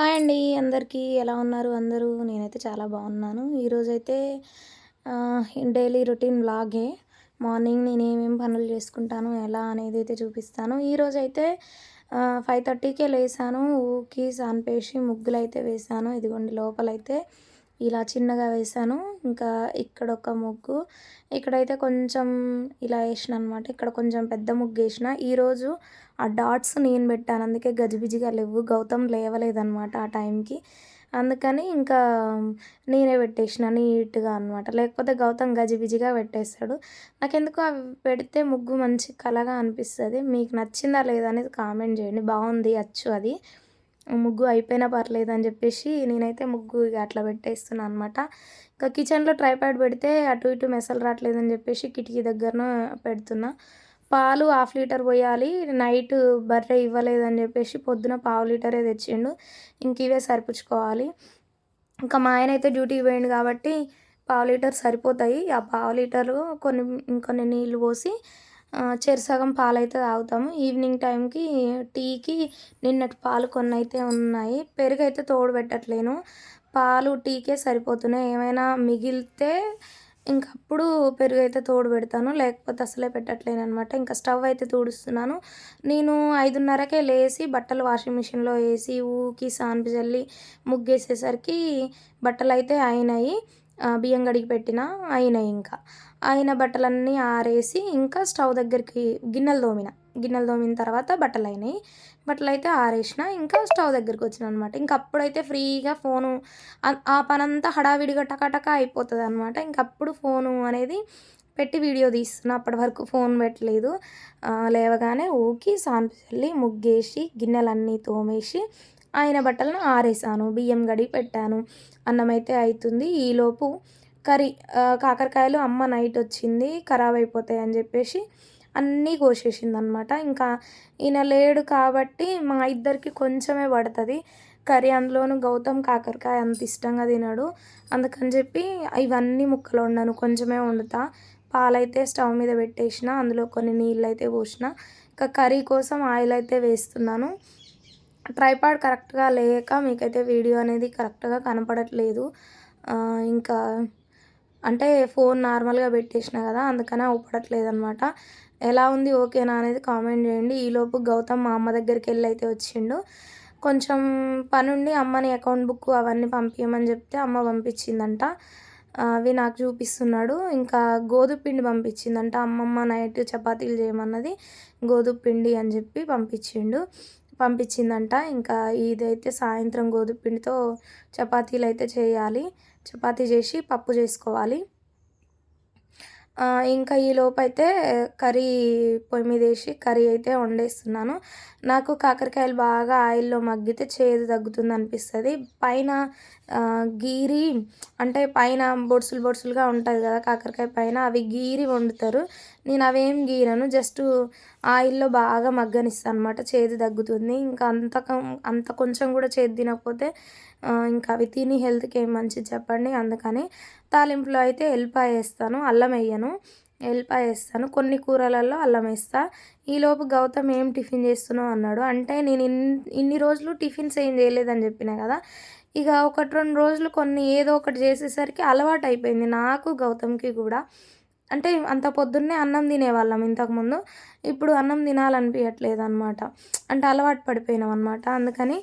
Hi అండి అందరికీ ఎలా ఉన్నారు? అందరూ నేనైతే చాలా బాగున్నాను. ఈరోజైతే డైలీ రొటీన్ వ్లాగే. మార్నింగ్ నేను ఏమేమి పనులు చేసుకుంటాను ఎలా అనేది అయితే చూపిస్తాను. ఈరోజైతే ఫైవ్ థర్టీకే లేసాను. ఊకి సాన్పేసి ముగ్గులు అయితే వేసాను. ఇదిగోండి లోపలైతే ఇలా చిన్నగా వేసాను. ఇంకా ఇక్కడ ఒక ముగ్గు. ఇక్కడైతే కొంచెం ఇలా వేసిన అనమాట ఇక్కడ కొంచెం పెద్ద ముగ్గు వేసిన. ఈరోజు ఆ డాట్స్ నేను పెట్టాను. అందుకే గజిబిజిగా లేవు. గౌతమ్ లేవలేదనమాట ఆ టైంకి. అందుకని ఇంకా నేనే పెట్టేసిన నీట్గా అనమాట. లేకపోతే గౌతమ్ గజిబిజిగా పెట్టేస్తాడు. నాకెందుకు అవి పెడితే ముగ్గు మంచి కలగా అనిపిస్తుంది. మీకు నచ్చిందా లేదా అనేది కామెంట్ చేయండి. బాగుంది అచ్చు అది. ముగ్గు అయిపోయినా పర్లేదు అని చెప్పేసి నేనైతే ముగ్గు ఇక అట్లా పెట్టేస్తున్నాను అనమాట ఇంకా కిచెన్లో ట్రైపాడ్ పెడితే అటు ఇటు మెసలు రావట్లేదని చెప్పేసి కిటికీ దగ్గర పెడుతున్నా. పాలు హాఫ్ లీటర్ పోయాలి నైట్ బర్రె ఇవ్వలేదని చెప్పేసి పొద్దున పావు లీటరే తెచ్చిండు ఇంక ఇవే సరిపుచ్చుకోవాలి. ఇంకా మా ఆయన అయితే డ్యూటీకి పోయిండు కాబట్టి పావు లీటర్ సరిపోతాయి. ఆ పావు లీటరు కొన్ని ఇంకొన్ని నీళ్ళు పోసి చెరసగం పాలు అయితే తాగుతాము. ఈవినింగ్ టైంకి టీకి నిన్నటి పాలు కొన్ని అయితే ఉన్నాయి. పెరుగు అయితే తోడు పెట్టట్లేను. పాలు టీకే సరిపోతున్నాయి. ఏమైనా మిగిలితే ఇంకప్పుడు పెరుగు అయితే తోడు పెడతాను. లేకపోతే అసలే పెట్టట్లేను అనమాట ఇంకా స్టవ్ అయితే తూడుస్తున్నాను. నేను ఐదున్నరకే లేచి బట్టలు వాషింగ్ మిషన్లో వేసి ఊకి సాన్పి చల్లి ముగ్గేసేసరికి బట్టలు అయితే అయినాయి. బియ్యం కడిగి పెట్టిన ఆయన ఇంకా. ఆయన బట్టలన్నీ ఆరేసి ఇంకా స్టవ్ దగ్గరికి గిన్నెలు తోమిన. గిన్నెలు తోమిన తర్వాత బట్టలు అయినాయి బట్టలు అయితే ఆరేసిన ఇంకా స్టవ్ దగ్గరికి వచ్చిన అనమాట ఇంకా అప్పుడైతే ఫ్రీగా ఫోను ఆ పనంతా హడావిడిగా టకాటక అయిపోతుంది అనమాట ఇంకప్పుడు ఫోను అనేది పెట్టి వీడియో తీస్తున్నా. అప్పటి వరకు ఫోన్ పెట్టలేదు. లేవగానే ఊకి సాన్పి ముగ్గేసి గిన్నెలన్నీ తోమేసి ఆయన బట్టలను ఆరేసాను బియ్యం గడి పెట్టాను. అన్నం అయితే అవుతుంది ఈలోపు కర్రీ కాకరకాయలు అమ్మ నైట్ వచ్చింది ఖరాబ్ అయిపోతాయి అని చెప్పేసి అన్నీ కోసేసిందనమాట. ఇంకా ఈయన లేడు కాబట్టి మా ఇద్దరికి కొంచెమే పడుతుంది. కర్రీ అందులోను గౌతమ్ కాకరకాయ అంత ఇష్టంగా తినడు. అందుకని చెప్పి ఇవన్నీ ముక్కలు వండాను. కొంచెమే వండుతా. పాలైతే స్టవ్ మీద పెట్టేసిన. అందులో కొన్ని నీళ్ళు అయితే పోసిన. ఇంకా కర్రీ కోసం ఆయిల్ అయితే వేస్తున్నాను. ట్రైపాడ్ కరెక్ట్గా లేక మీకైతే వీడియో అనేది కరెక్ట్గా కనపడట్లేదు. ఇంకా అంటే ఫోన్ నార్మల్గా పెట్టేసిన కదా అందుకనే ఊపడట్లేదు అనమాట ఎలా ఉంది ఓకేనా అనేది కామెంట్ చేయండి. ఈలోపు గౌతమ్ మా అమ్మ దగ్గరికి వెళ్ళి అయితే వచ్చిండు. కొంచెం పనుండి అమ్మని అకౌంట్ బుక్ అవన్నీ పంపించమని చెప్తే అమ్మ పంపించిందంట. అవి నాకు చూపిస్తున్నాడు. ఇంకా గోధుమ పిండి పంపించిందంట. అమ్మమ్మ నైట్ చపాతీలు చేయమన్నది గోధుమ పిండి అని చెప్పి పంపించిండు. పంపించిందంట. ఇంకా ఇదైతే సాయంత్రం గోధుమ పిండితో చపాతీలు అయితే చేయాలి. చపాతీ చేసి పప్పు చేసుకోవాలి. ఇంకా ఈ లోపైతే కర్రీ పొయ్యి మీద వేసి కర్రీ అయితే వండేస్తున్నాను. నాకు కాకరకాయలు బాగా ఆయిల్లో మగ్గితే చేదు తగ్గుతుంది అనిపిస్తుంది. పైన గీరి అంటే పైన బొడుసులు బొడుసులుగా ఉంటుంది కదా కాకరకాయ పైన అవి గీరి వండుతారు. నేను అవేం గీరను జస్ట్ ఆయిల్లో బాగా మగ్గనిస్తాను అనమాట చేదు తగ్గుతుంది. ఇంకా అంత అంత కొంచెం కూడా చేతి తినకపోతే ఇంకా అవి తిని హెల్త్కి ఏం మంచిది చెప్పండి. అందుకని తాలింపులో అయితే ఎల్లిపాయ వేస్తాను అల్లం వేయను ఎల్లిపాయ వేస్తాను. కొన్ని కూరలలో అల్లం వేస్తా. ఈలోపు గౌతమ్ ఏం టిఫిన్ చేస్తున్నావు అన్నాడు. అంటే నేను ఇన్ని రోజులు టిఫిన్స్ ఏం చేయలేదని చెప్పిన కదా ఇక ఒకటి రెండు రోజులు కొన్ని ఏదో ఒకటి చేసేసరికి అలవాటు అయిపోయింది. నాకు గౌతమ్కి కూడా. అంటే అంత పొద్దున్నే అన్నం తినేవాళ్ళం ఇంతకుముందు. ఇప్పుడు అన్నం తినాలనిపించట్లేదు అనమాట అంటే అలవాటు పడిపోయినాం అనమాట అందుకని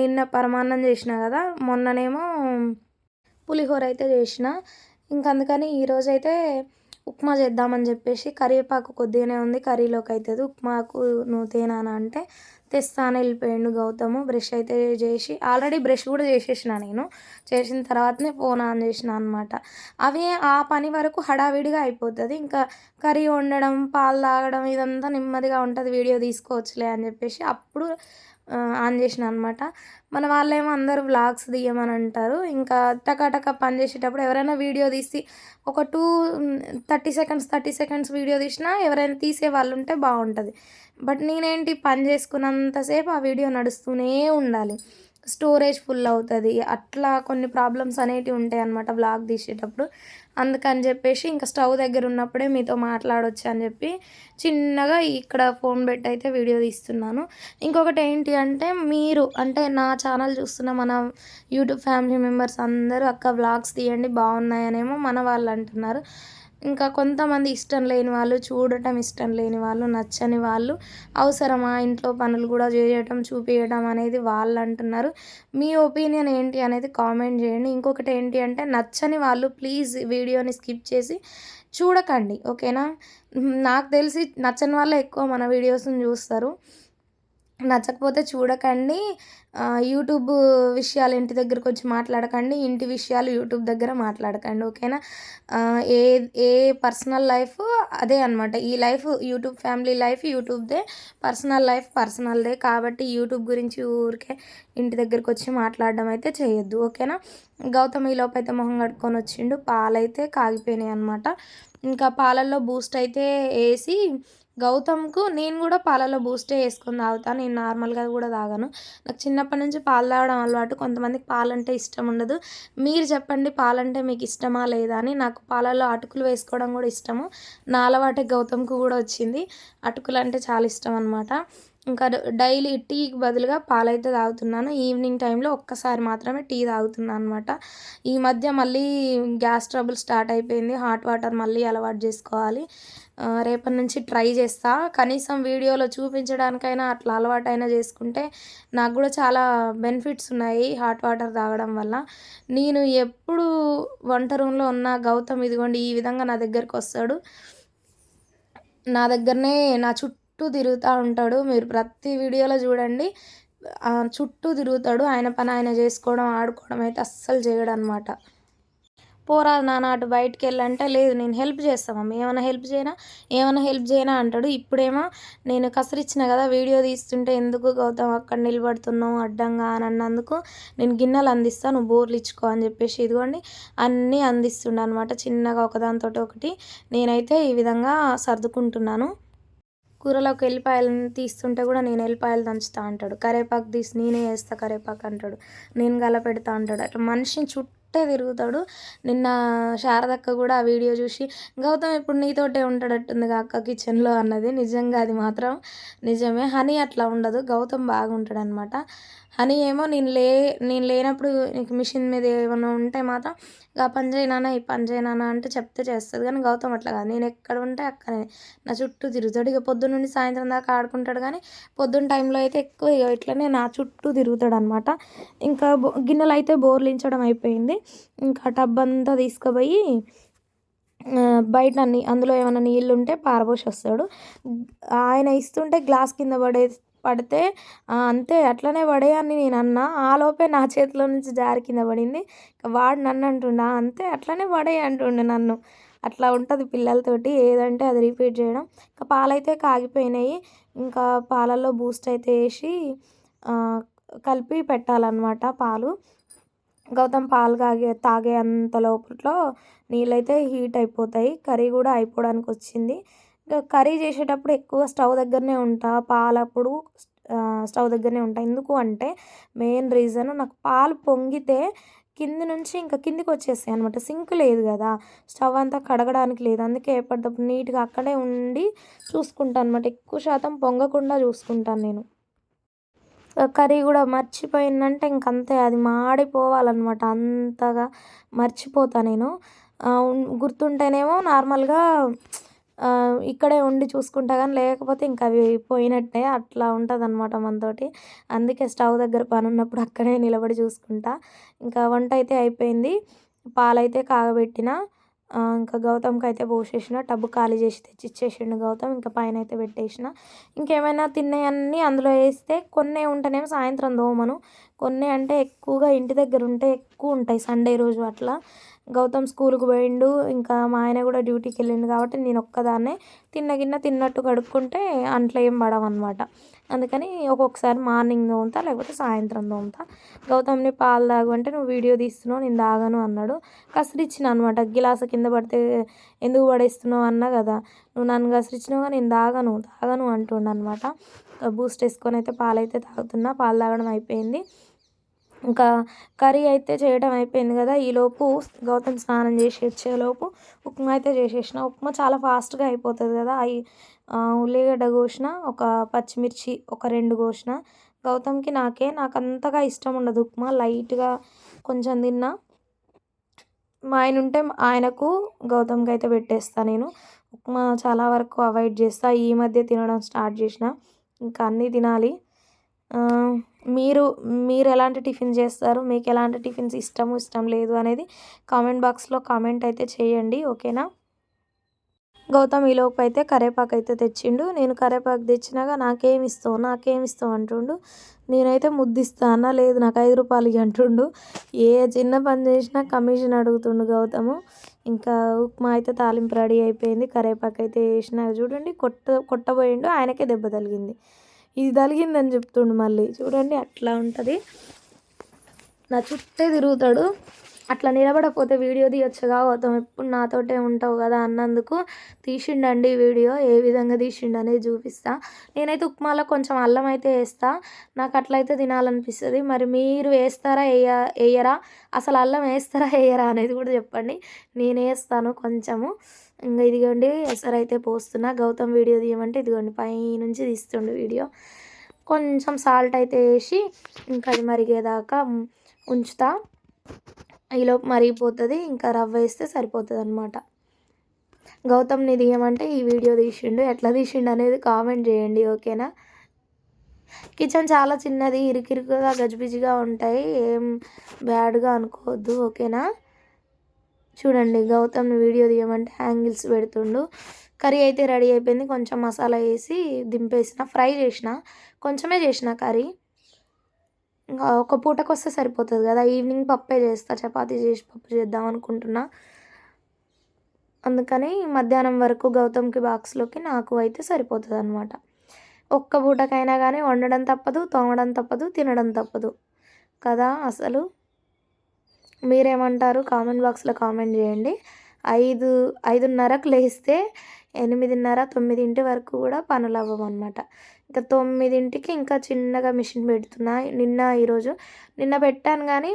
నిన్న పరమాన్నం చేసిన కదా మొన్ననేమో పులిహోర అయితే చేసిన. ఇంక అందుకని ఈరోజైతే ఉప్మా చేద్దామని చెప్పేసి కరివేపాకు కొద్దిగానే ఉంది. కర్రీలోకి అవుతుంది ఉప్మాకు నువ్వు తేనా అంటే తెస్తాను వెళ్ళిపోయాడు గౌతము. బ్రష్ అయితే చేసి ఆల్రెడీ బ్రష్ కూడా చేసేసిన నేను. చేసిన తర్వాతనే ఫోన్ ఆన్ చేసిన అనమాట అవి ఆ పని వరకు హడావిడిగా అయిపోతుంది. ఇంకా కర్రీ వండడం పాలు తాగడం ఇదంతా నెమ్మదిగా ఉంటుంది. వీడియో తీసుకోవచ్చులే అని చెప్పేసి అప్పుడు ఆన్ చేసిన అనమాట మన వాళ్ళేమో అందరూ వ్లాగ్స్ తీయమని అంటారు. ఇంకా టకాటక పని చేసేటప్పుడు ఎవరైనా వీడియో తీసి ఒక two thirty seconds thirty seconds video తీసినా ఎవరైనా తీసే వాళ్ళు ఉంటే బాగుంటుంది. బట్ నేనేంటి పని చేసుకున్నంతసేపు ఆ వీడియో నడుస్తూనే ఉండాలి. స్టోరేజ్ ఫుల్ అవుతుంది. అట్లా కొన్ని ప్రాబ్లమ్స్ అనేటివి ఉంటాయి అనమాట బ్లాగ్ తీసేటప్పుడు. అందుకని చెప్పేసి ఇంకా స్టవ్ దగ్గర ఉన్నప్పుడే మీతో మాట్లాడవచ్చు అని చెప్పి చిన్నగా ఇక్కడ ఫోన్ పెట్టి అయితే వీడియో తీస్తున్నాను. ఇంకొకటి ఏంటి అంటే మీరు అంటే నా ఛానల్ చూస్తున్న మన యూట్యూబ్ ఫ్యామిలీ మెంబర్స్ అందరూ అక్క వ్లాగ్స్ తీయండి బాగున్నాయనేమో మన వాళ్ళు అంటున్నారు. ఇంకా కొంతమంది ఇష్టం లేని వాళ్ళు చూడటం ఇష్టం లేని వాళ్ళు నచ్చని వాళ్ళు అవసరమా? ఇంట్లో పనులు కూడా చేయటం చూపించడం అనేది వాళ్ళు అంటున్నారు. మీ ఒపీనియన్ ఏంటి అనేది కామెంట్ చేయండి. ఇంకొకటి ఏంటి అంటే నచ్చని వాళ్ళు ప్లీజ్ వీడియోని స్కిప్ చేసి చూడకండి ఓకేనా? నాకు తెలిసి నచ్చని వాళ్ళే ఎక్కువ మన వీడియోస్ని చూస్తారు. నచ్చకపోతే చూడకండి. యూట్యూబ్ విషయాలు ఇంటి దగ్గరకు వచ్చి మాట్లాడకండి. ఇంటి విషయాలు యూట్యూబ్ దగ్గర మాట్లాడకండి. ఓకేనా? ఏ ఏ పర్సనల్ లైఫ్ అదే అనమాట ఈ లైఫ్ యూట్యూబ్ ఫ్యామిలీ లైఫ్ యూట్యూబ్దే పర్సనల్ లైఫ్ పర్సనల్దే. కాబట్టి యూట్యూబ్ గురించి ఊరికే ఇంటి దగ్గరకు వచ్చి మాట్లాడడం అయితే చేయొద్దు. ఓకేనా? గౌతమ్ ఈ లోపు అయితే మొహం కట్టుకొని వచ్చిండు. పాలైతే కాగిపోయినాయి అనమాట ఇంకా పాలల్లో బూస్ట్ అయితే వేసి గౌతమ్కు నేను కూడా పాలలో బూస్టే వేసుకొని తాగుతాను నేను నార్మల్గా కూడా తాగాను. నాకు చిన్నప్పటి నుంచి పాలు తాగడం అలవాటు. కొంతమందికి పాలంటే ఇష్టం ఉండదు. మీరు చెప్పండి పాలంటే మీకు ఇష్టమా లేదా అని. నాకు పాలలో అటుకులు వేసుకోవడం కూడా ఇష్టము. నా అలవాటే గౌతమ్కు కూడా వచ్చింది. అటుకులు అంటే చాలా ఇష్టం అనమాట ఇంకా డైలీ టీకి బదులుగా పాలైతే తాగుతున్నాను. ఈవినింగ్ టైంలో ఒక్కసారి మాత్రమే టీ తాగుతున్నాను అనమాట ఈ మధ్య మళ్ళీ గ్యాస్ ట్రబుల్ స్టార్ట్ అయిపోయింది. హాట్ వాటర్ మళ్ళీ అలవాటు చేసుకోవాలి. రేపటి నుంచి ట్రై చేస్తా. కనీసం వీడియోలో చూపించడానికైనా అట్లా అలవాటైనా చేసుకుంటే నాకు కూడా చాలా బెనిఫిట్స్ ఉన్నాయి హాట్ వాటర్ తాగడం వల్ల. నేను ఎప్పుడు వంట రూమ్లో ఉన్న గౌతమ్ ఇదిగోండి ఈ విధంగా నా దగ్గరికి వస్తాడు. నా దగ్గరనే నా చుట్టూ చుట్టూ తిరుగుతూ ఉంటాడు. మీరు ప్రతి వీడియోలో చూడండి. చుట్టూ తిరుగుతాడు. ఆయన పని ఆయన చేసుకోవడం ఆడుకోవడం అయితే అస్సలు చేయడం అనమాట పోరా నాన్న అటు బయటికి వెళ్ళంటే లేదు నేను హెల్ప్ చేస్తామమ్మ ఏమైనా హెల్ప్ చేయనా? ఏమైనా హెల్ప్ చేయనా అంటాడు. ఇప్పుడేమో నేను కసరిచ్చిన కదా వీడియో తీస్తుంటే ఎందుకు గౌతమ్ అక్కడ నిలబడుతున్నావు అడ్డంగా అని అన్నందుకు నేను గిన్నెలు అందిస్తాను నువ్వు బోర్లు ఇచ్చుకో అని చెప్పేసి ఇదిగోండి అన్నీ అందిస్తుండ అనమాట చిన్నగా ఒకదానితో ఒకటి. నేనైతే ఈ విధంగా సర్దుకుంటున్నాను. కూరలోకి వెళ్ళిపాయలను తీస్తుంటే కూడా నేను వెళ్ళిపాయలు దంచుతా అంటాడు. కరేపాకు తీసి నేనే వేస్తా కరేపాకు అంటాడు. నేను గల పెడతా అంటాడు. అట్లా మనిషిని చుట్టూ తిరుగుతాడు. నిన్న శారదక్క కూడా ఆ వీడియో చూసి గౌతమ్ ఇప్పుడు నీతోటే ఉంటాడట్టుంది అక్క కిచెన్లో అన్నది. నిజంగా అది మాత్రం నిజమే. హనీ అట్లా ఉండదు. గౌతమ్ బాగుంటాడు అనమాట హనీ ఏమో నేను లే నేను లేనప్పుడు నీకు మిషన్ మీద ఏమైనా ఉంటే మాత్రం ఆ పని చేయనా ఈ పని చేయనా అంటే చెప్తే చేస్తుంది. కానీ గౌతమ్ అట్లా కాదు. నేను ఎక్కడ ఉంటే అక్కడే నా చుట్టూ తిరుగుతాడు. ఇక పొద్దున్న నుండి సాయంత్రం దాకా ఆడుకుంటాడు. కానీ పొద్దున్న టైంలో అయితే ఎక్కువ ఇక ఇట్లనే నా చుట్టూ తిరుగుతాడు అనమాట ఇంకా గిన్నెలు అయితే బోర్లించడం అయిపోయింది. ఇంకా టబ్ అంతా తీసుకుపోయి బయట అందులో ఏమైనా నీళ్ళు ఉంటే పారబోసి వస్తాడు. ఆయన ఇస్తుంటే గ్లాస్ కింద పడే పడితే అంతే అట్లనే పడేయని నేను అన్నా ఆ లోపే నా చేతిలో నుంచి జారి కింద పడింది. వాడు నన్ను అంటుండ అంతే అట్లనే పడే అంటుండే నన్ను. అట్లా ఉంటుంది పిల్లలతోటి ఏదంటే అది రిపీట్ చేయడం. ఇంకా పాలైతే కాగిపోయినాయి. ఇంకా పాలల్లో బూస్ట్ అయితే వేసి కలిపి పెట్టాలన్నమాట పాలు. గౌతమ్ పాలు కాగే తాగే అంత లోపట్లో నీళ్ళైతే హీట్ అయిపోతాయి. కర్రీ కూడా అయిపోవడానికి వచ్చింది కర్రీ చేసేటప్పుడు ఎక్కువ స్టవ్ దగ్గరనే ఉంటా పాలప్పుడు స్టవ్ దగ్గరనే ఉంటా. ఎందుకు అంటే మెయిన్ రీజన్ నాకు పాలు పొంగితే కింది నుంచి ఇంకా కిందికి వచ్చేస్తాయి అనమాట సింక్ లేదు కదా స్టవ్ అంతా కడగడానికి లేదు. అందుకే ఎప్పటికప్పుడు నీట్గా అక్కడే ఉండి చూసుకుంటాను అనమాట ఎక్కువ శాతం పొంగకుండా చూసుకుంటాను నేను. కర్రీ కూడా మర్చిపోయిందంటే ఇంకంతే అది మాడిపోవాలన్నమాట. అంతగా మర్చిపోతా నేను. గుర్తుంటేనేమో నార్మల్గా ఇక్కడే ఉండి చూసుకుంటా కానీ లేకపోతే ఇంకా అవి పోయినట్టే అట్లా ఉంటుంది అనమాట మనతోటి. అందుకే స్టవ్ దగ్గర పని ఉన్నప్పుడు అక్కడే నిలబడి చూసుకుంటా. ఇంకా వంట అయితే అయిపోయింది. పాలైతే కాగబెట్టిన. ఇంకా గౌతమ్కి అయితే పోసేసిన. టబ్బు ఖాళీ చేసి తెచ్చి ఇచ్చేసిండు గౌతమ్. ఇంకా పైన అయితే పెట్టేసిన. ఇంకేమైనా తిన్నాయన్నీ అందులో వేస్తే కొన్ని ఉంటేనేమో సాయంత్రం దోమను. కొన్ని అంటే ఎక్కువగా ఇంటి దగ్గర ఉంటే ఎక్కువ ఉంటాయి సండే రోజు అట్లా. గౌతమ్ స్కూల్కి పోయిండు. ఇంకా మా ఆయన కూడా డ్యూటీకి వెళ్ళిండు కాబట్టి నేను ఒక్కదాన్నే తిన్న గిన్నె తిన్నట్టు కడుక్కుంటే అంట్లో ఏం పడవన్నమాట. అందుకని ఒక్కొక్కసారి మార్నింగ్ తోముతా లేకపోతే సాయంత్రం తోముతా. గౌతమ్ని పాలు తాగు అంటే నువ్వు వీడియో తీస్తున్నావు నేను తాగను అన్నాడు. కసిరిచ్చిన అనమాట గిలాస కింద పడితే ఎందుకు పడేస్తున్నావు అన్నా కదా. నువ్వు నన్ను కసిరిచ్చినావుగా నేను తాగను తాగను అంటుండ అనమాట బూస్ట్ వేసుకొని అయితే పాలైతే తాగుతున్నా. పాలు తాగడం అయిపోయింది. ఇంకా కర్రీ అయితే చేయడం అయిపోయింది కదా. ఈలోపు గౌతమ్ స్నానం చేసి వచ్చేలోపు ఉప్మా అయితే చేసేసిన. ఉప్మా చాలా ఫాస్ట్గా అయిపోతుంది కదా. అవి ఉల్లిగడ్డ కోసిన ఒక పచ్చిమిర్చి ఒక రెండు కోసిన. గౌతమ్కి నాకే నాకు అంతగా ఇష్టం ఉండదు ఉప్మా. లైట్గా కొంచెం తిన్నా. మా ఆయన ఉంటే ఆయనకు గౌతమ్కి అయితే పెట్టేస్తాను నేను. ఉప్మా చాలా వరకు అవాయిడ్ చేస్తా. ఈ మధ్య తినడం స్టార్ట్ చేసిన. ఇంకా అన్నీ తినాలి. మీరు మీరు ఎలాంటి టిఫిన్ చేస్తారు? మీకు ఎలాంటి టిఫిన్స్ ఇష్టము ఇష్టం లేదు అనేది కామెంట్ బాక్స్లో కామెంట్ అయితే చేయండి ఓకేనా? గౌతమ్ ఈలోపు అయితే కరేపాకు అయితే తెచ్చిండు. నేను కరేపాకు తెచ్చినాక నాకేమి ఇస్తావు? నాకేమి ఇస్తావు అంటుండు. నేనైతే ముద్దిస్తా అన్న లేదు నాకు ఐదు రూపాయలు అంటుండు. ఏ చిన్న పని చేసినా కమిషన్ అడుగుతుండు గౌతము. ఇంకా ఉప్మా అయితే తాలింపు రెడీ అయిపోయింది. కరేపాకు అయితే వేసిన చూడండి కొట్ట కొట్టబోయిండు. ఆయనకే దెబ్బ తగిలింది. ఇది తలిగిందని చెప్తుండు మళ్ళీ. చూడండి అట్లా ఉంటుంది. నా చుట్టే తిరుగుతాడు. అట్లా నిలబడకపోతే వీడియో తీయచ్చు కాబోతాం ఎప్పుడు నాతోటే ఉంటావు కదా అన్నందుకు తీసిండండి వీడియో. ఏ విధంగా తీసిండు అనేది చూపిస్తా. నేనైతే ఉప్మాలో కొంచెం అల్లం అయితే వేస్తా. నాకు అట్లయితే తినాలనిపిస్తుంది. మరి మీరు వేస్తారా వేయ వేయరా? అసలు అల్లం వేస్తారా వేయరా అనేది కూడా చెప్పండి. నేను వేస్తాను కొంచెము. ఇంకా ఇదిగోండి ఎసరైతే పోస్తున్నా. గౌతమ్ వీడియో తీయమంటే ఇదిగోండి పై నుంచి తీస్తుండు వీడియో. కొంచెం సాల్ట్ అయితే వేసి ఇంకా అది మరిగేదాకా ఉంచుతా. ఈలోపు మరిగిపోతుంది ఇంకా రవ్వ వేస్తే సరిపోతుంది అనమాట గౌతమ్ని తీయమంటే ఈ వీడియో తీసిండు. ఎట్లా తీసిండు అనేది కామెంట్ చేయండి ఓకేనా? కిచెన్ చాలా చిన్నది ఇరుకిరుకుగా గజిబిజిగా ఉంటాయి. ఏం బ్యాడ్గా అనుకోవద్దు ఓకేనా? చూడండి గౌతమ్ని వీడియో తీయమంటే యాంగిల్స్ పెడుతుండు. కర్రీ అయితే రెడీ అయిపోయింది. కొంచెం మసాలా వేసి దింపేసిన ఫ్రై చేసిన కొంచెమే చేసిన కర్రీ. ఇంకా ఒక పూటకు వస్తే సరిపోతుంది కదా. ఈవినింగ్ పప్పే చేస్తా చపాతీ చేసి పప్పు చేద్దాం అనుకుంటున్నా. అందుకని మధ్యాహ్నం వరకు గౌతమ్కి బాక్స్లోకి నాకు అయితే సరిపోతుంది అనమాట ఒక్క పూటకైనా కానీ వండడం తప్పదు తోమడం తప్పదు తినడం తప్పదు కదా అసలు. మీరేమంటారు? కామెంట్ బాక్స్లో కామెంట్ చేయండి. ఐదు ఐదున్నరకు లేస్తే ఎనిమిదిన్నర తొమ్మిదింటి వరకు కూడా పనులు అవ్వమన్నమాట ఇంకా తొమ్మిదింటికి ఇంకా చిన్నగా మిషన్ పెడుతున్నా. నిన్న ఈరోజు నిన్న పెట్టాను కానీ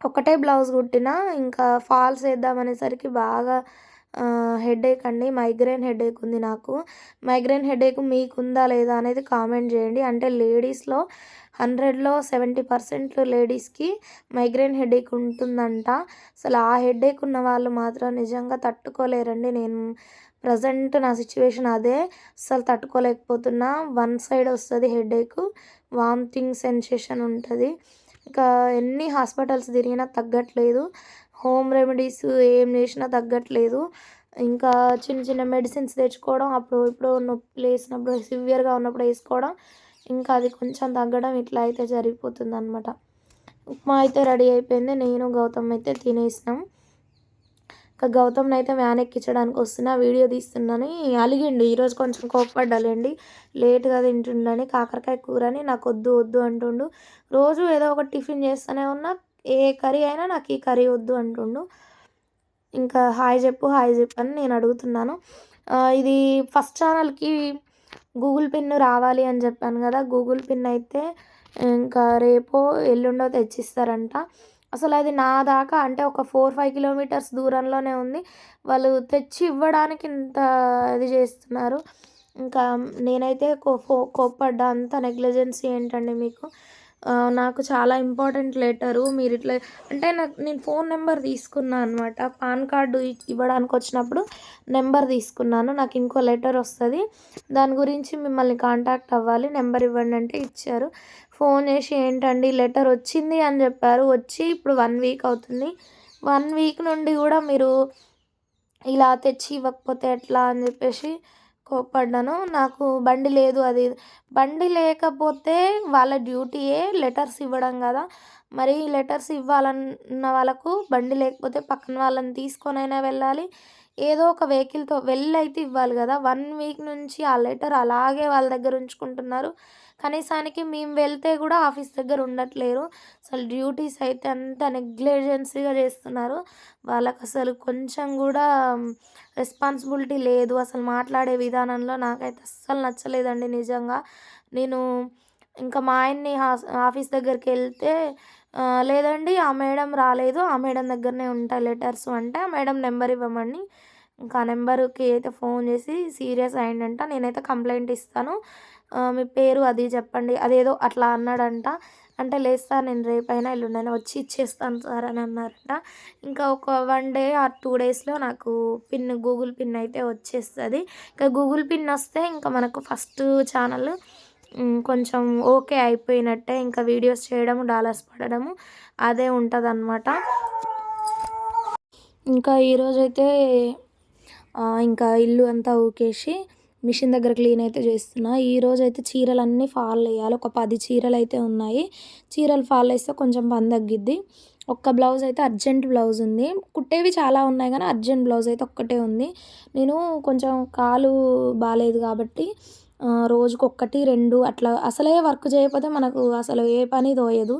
ఒకటే బ్లౌజ్ కుట్టిన ఇంకా ఫాల్స్ వేద్దామనేసరికి బాగా హెడేక్ అండి. మైగ్రేన్ హెడేక్ ఉంది నాకు. మైగ్రేన్ హెడేక్ మీకు ఉందా లేదా అనేది కామెంట్ చేయండి. అంటే లేడీస్లో హండ్రెడ్లో సెవెంటీ పర్సెంట్ లేడీస్కి మైగ్రేన్ హెడేక్ ఉంటుందంట. అసలు ఆ హెడేక్ ఉన్న వాళ్ళు మాత్రం నిజంగా తట్టుకోలేరండి. నేను ప్రజెంట్ నా సిచ్యువేషన్ అదే. అసలు తట్టుకోలేకపోతున్నా. వన్ సైడ్ వస్తుంది హెడేక్ వామిటింగ్ సెన్సేషన్ ఉంటుంది. ఇంకా ఎన్ని హాస్పిటల్స్ తిరిగినా తగ్గట్లేదు. హోమ్ రెమెడీస్ ఏం చేసినా తగ్గట్లేదు. ఇంకా చిన్న చిన్న మెడిసిన్స్ తెచ్చుకోవడం అప్పుడు ఇప్పుడు నొప్పి వేసినప్పుడు సివియర్గా ఉన్నప్పుడు వేసుకోవడం ఇంకా అది కొంచెం తగ్గడం ఇట్లా అయితే జరిగిపోతుంది అనమాట ఉప్మా అయితే రెడీ అయిపోయింది. నేను గౌతమ్ అయితే తినేసినాం. ఇంకా గౌతమ్ని అయితే వ్యాన్ ఎక్కించడానికి వస్తున్నా వీడియో తీస్తున్నాను. అలిగిండు ఈరోజు కొంచెం కోప్పడ్డాలండి. లేట్గా తింటుండని కాకరకాయ కూరని నాకు వద్దు వద్దు అంటుండు. రోజు ఏదో ఒకటి టిఫిన్ చేస్తూనే ఉన్నా ఏ కర్రీ అయినా నాకు ఈ కర్రీ వద్దు అంటుండు. ఇంకా హాయ్ చెప్పు హాయ్ చెప్పు అని నేను అడుగుతున్నాను. ఇది ఫస్ట్ ఛానల్కి గూగుల్ పిన్ రావాలి అని చెప్పాను కదా. గూగుల్ పిన్ అయితే ఇంకా రేపో ఎల్లుండో తెచ్చిస్తారంట. అసలు అది నా దాకా అంటే ఒక ఫోర్ ఫైవ్ కిలోమీటర్స్ దూరంలోనే ఉంది. వాళ్ళు తెచ్చి ఇవ్వడానికి ఇంత ఇది చేస్తున్నారు. ఇంకా నేనైతే కో కోప్పడ్డా అంత నెగ్లిజెన్సీ ఏంటండి మీకు? నాకు చాలా ఇంపార్టెంట్ లెటరు. మీరు ఇట్లా అంటే నాకు నేను ఫోన్ నెంబర్ తీసుకున్నాను అనమాట పాన్ కార్డు ఇవ్వడానికి వచ్చినప్పుడు నెంబర్ తీసుకున్నాను. నాకు ఇంకో లెటర్ వస్తుంది. దాని గురించి మిమ్మల్ని కాంటాక్ట్ అవ్వాలి. నెంబర్ ఇవ్వండి అంటే ఇచ్చారు. ఫోన్ చేసి ఏంటండి లెటర్ వచ్చింది అని చెప్పారు. వచ్చి ఇప్పుడు వన్ వీక్ అవుతుంది. వన్ వీక్ నుండి కూడా మీరు ఇలా తెచ్చి ఇవ్వకపోతే ఎట్లా అని చెప్పేసి కోప్పడ్డాను. నాకు బండి లేదు అది. బండి లేకపోతే వాళ్ళ డ్యూటీయే లెటర్స్ ఇవ్వడం కదా. మరి లెటర్స్ ఇవ్వాలన్న వాళ్ళకు బండి లేకపోతే పక్కన వాళ్ళని తీసుకొనైనా వెళ్ళాలి. ఏదో ఒక వెహికల్తో వెళ్ళైతే ఇవ్వాలి కదా. వన్ వీక్ నుంచి ఆ లెటర్ అలాగే వాళ్ళ దగ్గర ఉంచుకుంటున్నారు. కనీసానికి మేము వెళ్తే కూడా ఆఫీస్ దగ్గర ఉండట్లేరు. అసలు డ్యూటీస్ అయితే అంత నెగ్లిజెన్సీగా చేస్తున్నారు. వాళ్ళకు అసలు కొంచెం కూడా రెస్పాన్సిబిలిటీ లేదు. అసలు మాట్లాడే విధానంలో నాకైతే అస్సలు నచ్చలేదండి నిజంగా. నేను ఇంకా మా ఆయన్ని ఆఫీస్ దగ్గరికి వెళ్తే లేదండి ఆ మేడం రాలేదు. ఆ మేడం దగ్గరనే ఉంటాయి లెటర్స్ అంటే. ఆ మేడం నెంబర్ ఇవ్వమని ఇంకా ఆ నెంబర్కి అయితే ఫోన్ చేసి సీరియస్ అయిందంట నేనైతే కంప్లైంట్ ఇస్తాను. మీ పేరు అది చెప్పండి. అదేదో అట్లా అన్నాడంట. అంటే లేదు సార్ నేను రేపైనా ఎల్లుండైనా వచ్చి ఇచ్చేస్తాను సార్ అని అన్నారంట. ఇంకా ఒక వన్ డే ఆర్ టూ డేస్లో నాకు పిన్ గూగుల్ పిన్ అయితే వచ్చేస్తుంది. ఇంకా గూగుల్ పిన్ వస్తే ఇంకా మనకు ఫస్ట్ ఛానల్ కొంచెం ఓకే అయిపోయినట్టే ఇంకా వీడియోస్ చేయడము డాలర్స్ పడడము అదే ఉంటుంది అనమాట ఇంకా ఈరోజైతే ఇంకా ఇల్లు అంతా ఊకేసి మిషన్ దగ్గర క్లీన్ అయితే చేస్తున్నా. ఈరోజు అయితే చీరలన్నీ ఫాల్ వేయాలి ఒక పది చీరలు అయితే ఉన్నాయి. చీరలు ఫాల్ వేస్తే కొంచెం పని తగ్గిద్ది. ఒక్క బ్లౌజ్ అయితే అర్జెంట్ బ్లౌజ్ ఉంది. కుట్టేవి చాలా ఉన్నాయి కానీ అర్జెంట్ బ్లౌజ్ అయితే ఒక్కటే ఉంది. నేను కొంచెం కాలు బాగాలేదు కాబట్టి రోజుకు ఒక్కటి రెండు అట్లా అసలే వర్క్ చేయకపోతే మనకు అసలు ఏ పని తోయదు.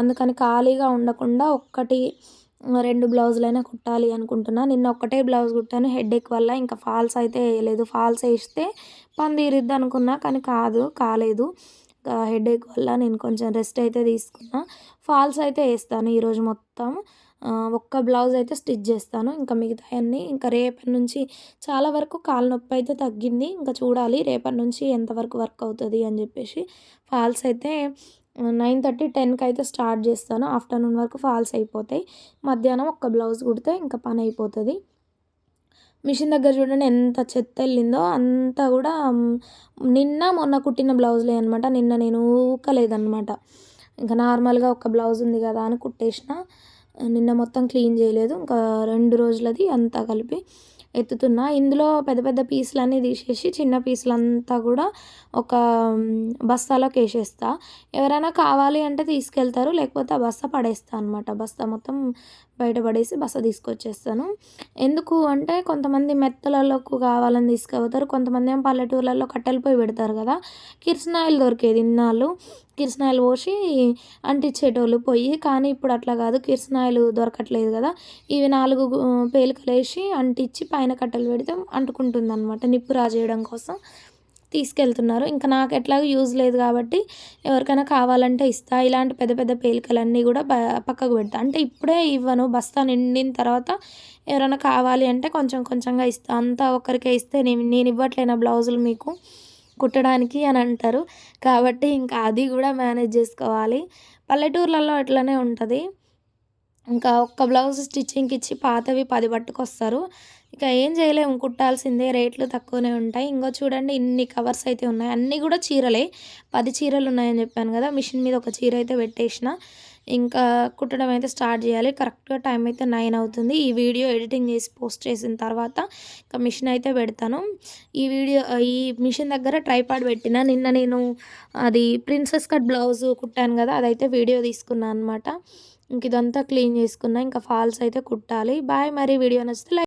అందుకని ఖాళీగా ఉండకుండా ఒక్కటి రెండు బ్లౌజులైనా కుట్టాలి అనుకుంటున్నా. నిన్న ఒక్కటే బ్లౌజ్ కుట్టాను. హెడేక్ వల్ల ఇంకా ఫాల్స్ అయితే వేయలేదు. ఫాల్స్ వేస్తే పని తీరిద్ది అనుకున్నా కానీ కాదు కాలేదు. హెడేక్ వల్ల నేను కొంచెం రెస్ట్ అయితే తీసుకున్నా. ఫాల్స్ అయితే వేస్తాను ఈరోజు మొత్తం. ఒక్క బ్లౌజ్ అయితే స్టిచ్ చేస్తాను. ఇంకా మిగతా అన్నీ ఇంకా రేపటి నుంచి చాలా వరకు కాలు నొప్పి అయితే తగ్గింది. ఇంకా చూడాలి రేపటి నుంచి ఎంతవరకు వర్క్ అవుతుంది అని చెప్పేసి. ఫాల్స్ అయితే నైన్ థర్టీ టెన్కి అయితే స్టార్ట్ చేస్తాను. ఆఫ్టర్నూన్ వరకు ఫాల్స్ అయిపోతాయి. మధ్యాహ్నం ఒక్క బ్లౌజ్ కుడితే ఇంకా పని అయిపోతుంది. మిషన్ దగ్గర చూడండి ఎంత చెత్త వెళ్ళిందో అంతా కూడా నిన్న మొన్న కుట్టిన బ్లౌజ్లే అనమాట నిన్న నేను ఊకలేదన్నమాట. ఇంకా నార్మల్గా ఒక బ్లౌజ్ ఉంది కదా అని కుట్టేసిన. నిన్న మొత్తం క్లీన్ చేయలేదు. ఇంకా రెండు రోజులది అంతా కలిపి ఎత్తుతున్నా. ఇందులో పెద్ద పెద్ద పీసులన్నీ తీసేసి చిన్న పీసులంతా కూడా ఒక బస్తాలోకి వేసేస్తా. ఎవరైనా కావాలి అంటే తీసుకెళ్తారు లేకపోతే ఆ బస్తా పడేస్తా అనమాట బస్తా మొత్తం బయటపడేసి బస తీసుకొచ్చేస్తాను. ఎందుకు అంటే కొంతమంది మెత్తలలోకి కావాలని తీసుకుపోతారు. కొంతమంది ఏమో పల్లెటూర్లలో కట్టెలు పోయి పెడతారు కదా. కిరసనాయిలు దొరికేది ఇన్నాళ్ళు. కిరసనాయిలు పోసి అంటించేటోళ్ళు పోయి కానీ ఇప్పుడు అట్లా కాదు. కిరసనాయిలు దొరకట్లేదు కదా. ఇవి నాలుగు గు- పేలికలు వేసి అంటించి పైన కట్టెలు పెడితే అంటుకుంటుంది అనమాట నిప్పు రాజేయడం కోసం. తీసుకెళ్తున్నారు. ఇంకా నాకు ఎట్లాగో యూజ్ లేదు కాబట్టి ఎవరికైనా కావాలంటే ఇస్తా. ఇలాంటి పెద్ద పెద్ద పేలికలన్నీ కూడా పక్కకు పెడతా. అంటే ఇప్పుడే ఇవ్వను. బస్తా నిండిన తర్వాత ఎవరైనా కావాలి అంటే కొంచెం కొంచెంగా ఇస్తా. అంతా ఒక్కరికే ఇస్తే నేను నేను ఇవ్వట్లేనా బ్లౌజులు మీకు? కుట్టడానికి అని అంటారు. కాబట్టి ఇంకా అది కూడా మేనేజ్ చేసుకోవాలి. పల్లెటూర్లలో అట్లనే ఉంటుంది. ఇంకా ఒక్క బ్లౌజ్ స్టిచ్చింగ్కి ఇచ్చి పాతవి పది పట్టుకొస్తారు. ఇక ఏం చేయలేము కుట్టాల్సిందే రేట్లు తక్కువనే ఉంటాయి. ఇంకో చూడండి ఇన్ని కవర్స్ అయితే ఉన్నాయి. అన్నీ కూడా చీరలే. పది చీరలు ఉన్నాయని చెప్పాను కదా మిషన్ మీద ఒక చీర అయితే పెట్టేసిన. ఇంకా కుట్టడం అయితే స్టార్ట్ చేయాలి. కరెక్ట్గా టైం అయితే నైన్ అవుతుంది. ఈ వీడియో ఎడిటింగ్ చేసి పోస్ట్ చేసిన తర్వాత ఇంకా మిషన్ అయితే పెడతాను. ఈ వీడియో ఈ మిషన్ దగ్గర ట్రైపాడ్ పెట్టిన. నిన్న నేను అది ప్రిన్సెస్ కట్ బ్లౌజ్ కుట్టాను కదా అదైతే వీడియో తీసుకున్నాను అనమాట ఇంక ఇదంతా క్లీన్ చేసుకున్నా ఇంకా ఫాల్స్ అయితే కుట్టాలి. బాయ్ మరి వీడియో నచ్చితే లైక్